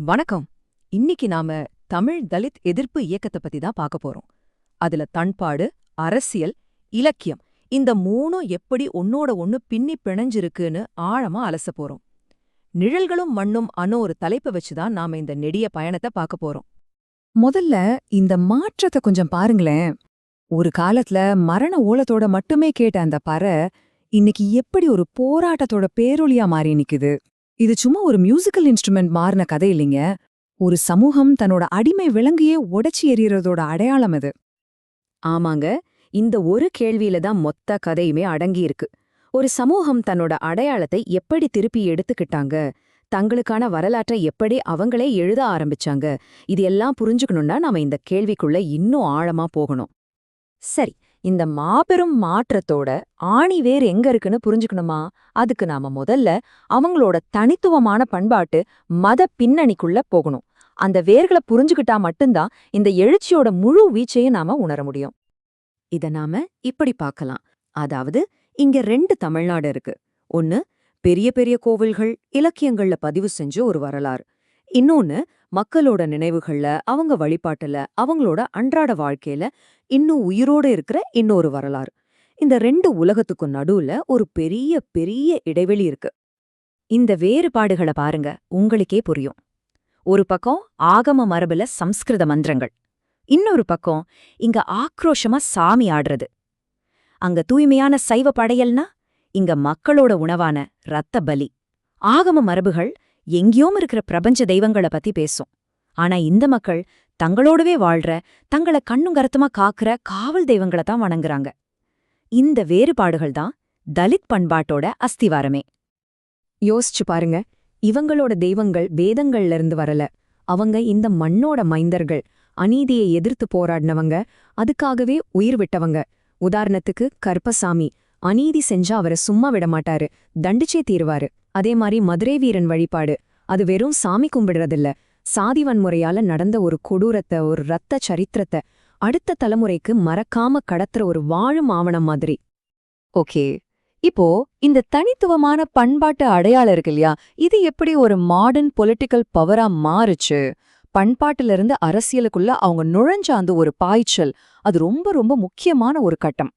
வணக்கம். இன்னைக்கு நாம தமிழ் தலித் எதிர்ப்பு இயக்கத்தை பத்தி தான் பார்க்க போறோம். அதுல தன்பாடு அரசியல் இலக்கியம் இந்த மூணும் எப்படி ஒன்னோட ஒன்னு பின்னி பிணைஞ்சிருக்குன்னு ஆழமா அலச போறோம். நிழல்களும் மண்ணும் அனோ ஒரு தலைப்பை வச்சுதான் நாம இந்த நெடிய பயணத்தை பார்க்க போறோம். முதல்ல இந்த மாற்றத்தை கொஞ்சம் பாருங்களேன். ஒரு காலத்துல மரண ஓலத்தோட மட்டுமே கேட்ட அந்த பறை இன்னைக்கு எப்படி ஒரு போராட்டத்தோட பேரொழியா மாறி நிக்குது. இது சும்மா ஒரு மியூசிக்கல் இன்ஸ்ட்ருமெண்ட் மாறின கதை இல்லைங்க. ஒரு சமூகம் தன்னோட அடிமை விலங்கையே உடைச்சி எறியறதோட அடையாளம் அது. ஆமாங்க இந்த ஒரு கேள்வியில தான் மொத்த கதையுமே அடங்கியிருக்கு ஒரு சமூகம் தன்னோட அடையாளத்தை எப்படி திருப்பி எடுத்துக்கிட்டாங்க? தங்களுக்கான வரலாற்றை எப்படி அவங்களே எழுத ஆரம்பிச்சாங்க? இது எல்லாம் புரிஞ்சுக்கணும்னா நாம இந்த கேள்விக்குள்ள இன்னும் ஆழமா போகணும். சரி இந்த மாபெரும் மாற்றத்தோட ஆணிவேர் எங்க இருக்குன்னு புரிஞ்சுக்கணுமா? அதுக்கு நாம முதல்ல அவங்களோட தனித்துவமான பண்பாட்டு மத பின்னணிக்குள்ள போகணும். அந்த வேர்களை புரிஞ்சுக்கிட்டா மட்டும்தான் இந்த எழுச்சியோட முழு வீச்சையும் நாம உணர முடியும். இத நாம இப்படி பார்க்கலாம். அதாவது இங்க ரெண்டு தமிழ்நாடு இருக்கு. ஒன்னு பெரிய பெரிய கோவில்கள் இலக்கியங்கள்ல பதிவு செஞ்ச ஒரு வரலாறு. இன்னொன்னு மக்களோட நினைவுகள்ல அவங்க வழிபாட்டுல அவங்களோட அன்றாட வாழ்க்கையில இன்னும் உயிரோட இருக்கிற இன்னொரு வரலாறு. இந்த ரெண்டு உலகத்துக்கும் நடுவுல ஒரு பெரிய பெரிய இடைவெளி இருக்கு. இந்த வேறுபாடுகளை பாருங்க உங்களுக்கே புரியும். ஒரு பக்கம் ஆகம மரபுல சம்ஸ்கிருத மந்திரங்கள் இன்னொரு பக்கம் இங்க ஆக்ரோஷமா சாமி ஆடுறது. அங்க தூய்மையான சைவ படையல்னா இங்க மக்களோட உணவான ரத்த பலி. ஆகம மரபுகள் எங்கேயோம் இருக்கிற பிரபஞ்ச தெய்வங்கள பத்தி பேசும். ஆனா இந்த மக்கள் தங்களோடவே வாழ்ற தங்கள கண்ணும் கருத்துமா காக்குற காவல் தெய்வங்கள தான் வணங்குறாங்க. இந்த வேறுபாடுகள் தான் தலித் பண்பாட்டோட அஸ்திவாரமே. யோசிச்சு பாருங்க இவங்களோட தெய்வங்கள் வேதங்கள்ல இருந்து வரல. அவங்க இந்த மண்ணோட மைந்தர்கள் அநீதியை எதிர்த்து போராடினவங்க அதுக்காகவே உயிர் விட்டவங்க. உதாரணத்துக்கு கர்ப்பசாமி அநீதி செஞ்சா அவரை சும்மா விட மாட்டாரு தண்டிச்சே தீருவாரு. அதே மாதிரி மதுரை வீரன் வழிபாடு. அது வெறும் சாமி கும்பிடுறதில்ல. சாதி வன்முறையால நடந்த ஒரு கொடூரத்தை ஒரு ரத்த சரித்திரத்தை அடுத்த தலைமுறைக்கு மறக்காம கடத்துற ஒரு வாழும் ஆவணம் மாதிரி. ஓகே. இப்போ இந்த தனித்துவமான பண்பாட்டு அடையாளம் இருக்கு இல்லையா? இது எப்படி ஒரு மாடர்ன் பொலிட்டிக்கல் பவரா மாறுச்சு? பண்பாட்டிலிருந்து அரசியலுக்குள்ள அவங்க நுழைஞ்ச அந்த ஒரு பாய்ச்சல் அது ரொம்ப ரொம்ப முக்கியமான ஒரு கட்டம்.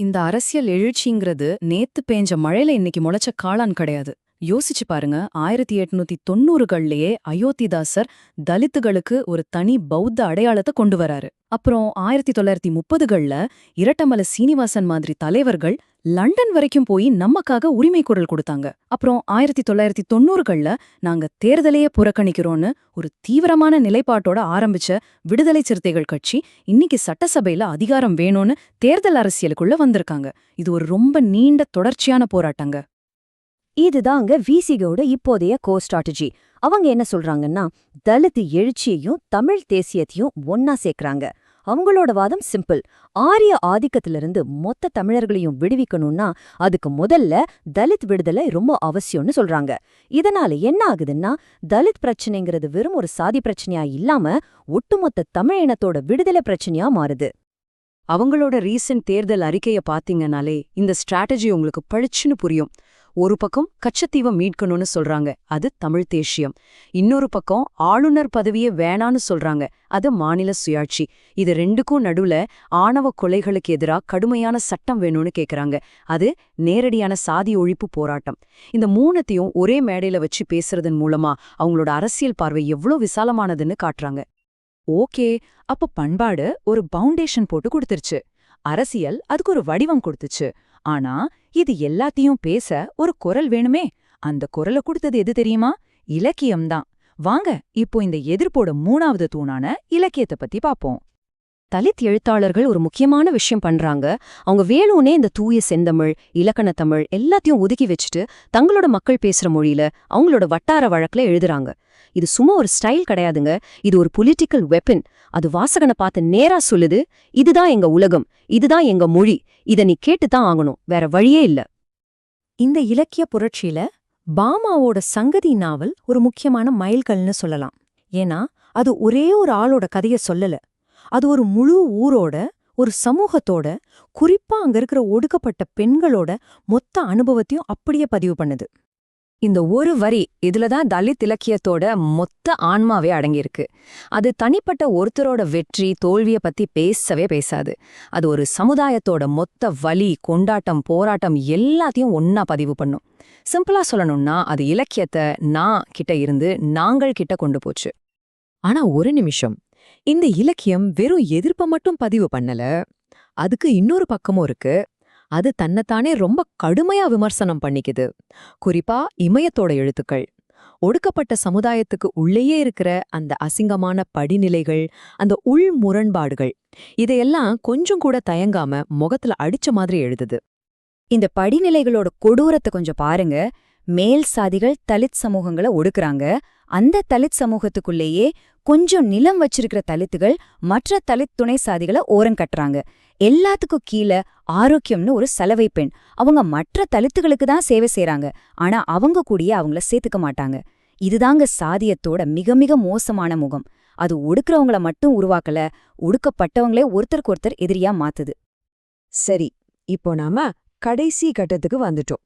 இந்த அரசியல் எழுச்சிங்கிறது நேத்து பேஞ்ச மழையில இன்னைக்கு முளைச்ச காளான் கிடையாது. யோசிச்சு பாருங்க ஆயிரத்தி எட்நூத்தி தொண்ணூறுகள்லயே அயோத்திதாசர் தலித்துகளுக்கு ஒரு தனி பௌத்த அடையாளத்தை கொண்டு வராரு. அப்புறம் ஆயிரத்தி தொள்ளாயிரத்தி முப்பதுகள்ல இரட்டமல சீனிவாசன் மாதிரி தலைவர்கள் லண்டன் வரைக்கும் போய் நமக்காக உரிமை குரல் கொடுத்தாங்க. அப்புறம் ஆயிரத்தி தொள்ளாயிரத்தி தொண்ணூறுகள்ல நாங்க தேர்தலையே புறக்கணிக்கிறோம்னு ஒரு தீவிரமான நிலைப்பாட்டோட ஆரம்பிச்ச விடுதலை சிறுத்தைகள் கட்சி இன்னைக்கு சட்டசபையில அதிகாரம் வேணும்னு தேர்தல் அரசியலுக்குள்ள வந்திருக்காங்க. இது ஒரு ரொம்ப நீண்ட தொடர்ச்சியான போராட்டங்க. இதுதாங்க விசிகோட இப்போதைய கோ ஸ்ட்ராட்டஜி. அவங்க என்ன சொல்றாங்கன்னா தலித் எழுச்சியையும் தமிழ் தேசியத்தையும் ஒன்னா சேர்க்கறாங்க. அவங்களோட வாதம் சிம்பிள். ஆரிய ஆதிக்கத்திலிருந்து மொத்த தமிழர்களையும் விடுவிக்கணும்னா அதுக்கு முதல்ல தலித் விடுதலை ரொம்ப அவசியம்னு சொல்றாங்க. இதனால என்ன ஆகுதுன்னா தலித் பிரச்சனைங்கிறது வெறும் ஒரு சாதி பிரச்சனையா இல்லாம ஒட்டுமொத்த தமிழ் இனத்தோட விடுதலை பிரச்சனையா மாறுது. அவங்களோட ரீசன்ட் தேர்தல் அறிக்கைய பாத்தீங்கனாலே இந்த ஸ்ட்ராட்டஜி உங்களுக்கு பழிச்சுன்னு புரியும். ஒரு பக்கம் கச்சத்தீவை மீட்கணும்னு சொல்றாங்க அது தமிழ் தேசியம். இன்னொரு பக்கம் ஆளுநர் பதவியை வேணான்னு சொல்றாங்க அது மாநில சுயாட்சி. இது ரெண்டுக்கும் நடுவுல ஆணவ கொலைகளுக்கு எதிராக கடுமையான சட்டம் வேணும்னு கேக்குறாங்க. அது நேரடியான சாதி ஒழிப்பு போராட்டம். இந்த மூணத்தையும் ஒரே மேடையில வச்சு பேசுறதன் மூலமா அவங்களோட அரசியல் பார்வை எவ்வளோ விசாலமானதுன்னு காட்டுறாங்க. ஓகே அப்ப பண்பாடு ஒரு பவுண்டேஷன் போட்டு கொடுத்துருச்சு. அரசியல் அதுக்கு ஒரு வடிவம் கொடுத்துச்சு. ஆனா இது எல்லாத்தையும் பேச ஒரு குரல் வேணுமே? அந்த குரலை கொடுத்தது எது தெரியுமா? இலக்கியம்தான். வாங்க இப்போ இந்த எதிர்ப்போட மூணாவது தூணான இலக்கியத்தை பத்தி பாப்போம். தலித் எழுத்தாளர்கள் ஒரு முக்கியமான விஷயம் பண்றாங்க. அவங்க வேணும்னே இந்த தூய செந்தமிழ் இலக்கண தமிழ் எல்லாத்தையும் ஒதுக்கி வச்சுட்டு தங்களோட மக்கள் பேசுற மொழியில அவங்களோட வட்டார வழக்குல எழுதுறாங்க. இது சும்மா ஒரு ஸ்டைல் கிடையாதுங்க. இது ஒரு பொலிட்டிக்கல் வெப்பன் அது வாசகனை பார்த்து நேரா சொல்லுது இதுதான் எங்க உலகம். இதுதான் எங்க மொழி. இத நீ கேட்டுதான் ஆகணும். வேற வழியே இல்ல. இந்த இலக்கிய புரட்சியில பாமாவோட சங்கதி நாவல் ஒரு முக்கியமான மைல்கல்னு சொல்லலாம். ஏன்னா அது ஒரே ஒரு ஆளோட கதைய சொல்லல. அது ஒரு முழு ஊரோட ஒரு சமூகத்தோட குறிப்பா அங்க இருக்கிற ஒடுக்கப்பட்ட பெண்களோட மொத்த அனுபவத்தையும் அப்படியே பதிவு பண்ணுது. இந்த ஒரு வரி இதுலதான் தலித் இலக்கியத்தோட மொத்த ஆன்மாவே அடங்கியிருக்கு. அது தனிப்பட்ட ஒருத்தரோட வெற்றி தோல்விய பத்தி பேசவே பேசாது. அது ஒரு சமுதாயத்தோட மொத்த வலி கொண்டாட்டம் போராட்டம் எல்லாத்தையும் ஒன்னா பதிவு பண்ணும். சிம்பிளா சொல்லணும்னா அது இலக்கியத்தை நான் கிட்ட இருந்து நாங்கள் கிட்ட கொண்டு போச்சு. ஆனா ஒரு நிமிஷம். இந்த இலக்கியம் வெறும் எதிர்ப்ப மட்டும் பதிவு பண்ணல அதுக்கு இன்னொரு பக்கமும் இருக்கு. அது தன்னைத்தானே ரொம்ப கடுமையா விமர்சனம் பண்ணிக்குது. குறிப்பா இமயத்தோட எழுத்துக்கள். ஒடுக்கப்பட்ட சமுதாயத்துக்கு உள்ளேயே இருக்கிற அந்த அசிங்கமான படிநிலைகள் அந்த உள் முரண்பாடுகள் இதையெல்லாம் கொஞ்சம் கூட தயங்காம முகத்துல அடிச்ச மாதிரி எழுதுது. இந்த படிநிலைகளோட கொடூரத்தை கொஞ்சம் பாருங்க. மேல் சாதிகள் தலித் சமூகங்களை ஒடுக்குறாங்க. அந்த தலித் சமூகத்துக்குள்ளேயே கொஞ்சம் நிலம் வச்சிருக்கிற தலித்துகள் மற்ற தலித் துணை சாதிகளை ஓரங்கட்டுறாங்க எல்லாத்துக்கும் கீழே ஆரோக்கியம்னு ஒரு சலவை பெண். அவங்க மற்ற தலித்துகளுக்கு தான் சேவை செய்றாங்க. ஆனா அவங்க கூடயே அவங்கள சேர்த்துக்க மாட்டாங்க. இதுதாங்க சாதியத்தோட மிக மிக மோசமான முகம். அது ஒடுக்குறவங்கள மட்டும் உருவாக்கல ஒடுக்கப்பட்டவங்களே ஒருத்தருக்கு ஒருத்தர் எதிரியா மாத்துது. சரி இப்போ நாம கடைசி கட்டத்துக்கு வந்துட்டோம்.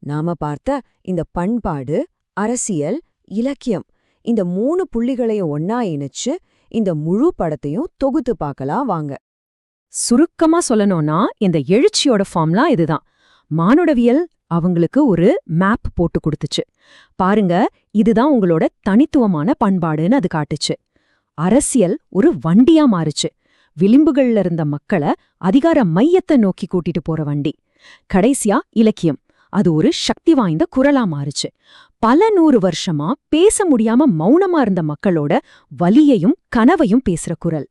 நாம பார்த்த இந்த பண்பாடு அரசியல் இலக்கியம் இந்த மூணு புள்ளிகளையும் ஒன்னா இணைச்சு இந்த முழு படத்தையும் தொகுத்து பார்க்கலாம் வாங்க. சுருக்கமா சொல்லணும்னா இந்த எழுச்சியோட ஃபார்ம்லாம் இதுதான். மானுடவியல் அவங்களுக்கு ஒரு மேப் போட்டு கொடுத்துச்சு. பாருங்க இதுதான் உங்களோட தனித்துவமான பண்பாடுன்னு அது காட்டுச்சு. அரசியல் ஒரு வண்டியா மாறுச்சு. விளிம்புகள்ல இருந்த மக்களை அதிகார மையத்தை நோக்கி கூட்டிட்டு போற வண்டி. கடைசியா இலக்கியம். அது ஒரு சக்தி வாய்ந்த குரலா மாறுச்சு. பல நூறு வருஷமா பேச முடியாம மௌனமா இருந்த மக்களோட வலியையும் கனவையும் பேசுற குரல்.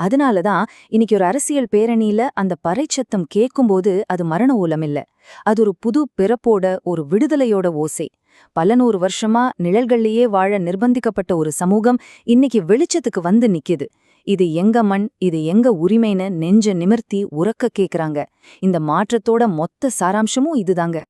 அதனாலதான் இன்னைக்கு ஒரு அரசியல் பேரணியில அந்த பறைச்சத்தம் கேட்கும்போது அது மரண ஓலம் இல்ல. அது ஒரு புது பிறப்போட ஒரு விடுதலையோட ஓசை. பல நூறு வருஷமா நிழல்கள்லேயே வாழ நிர்பந்திக்கப்பட்ட ஒரு சமூகம் இன்னைக்கு வெளிச்சத்துக்கு வந்து நிக்குது. இது எங்க மண் இது எங்க உரிமைன்னு நெஞ்ச நிமிர்த்தி உறக்க கேக்குறாங்க. இந்த மாற்றத்தோட மொத்த சாராம்சமும் இதுதாங்க.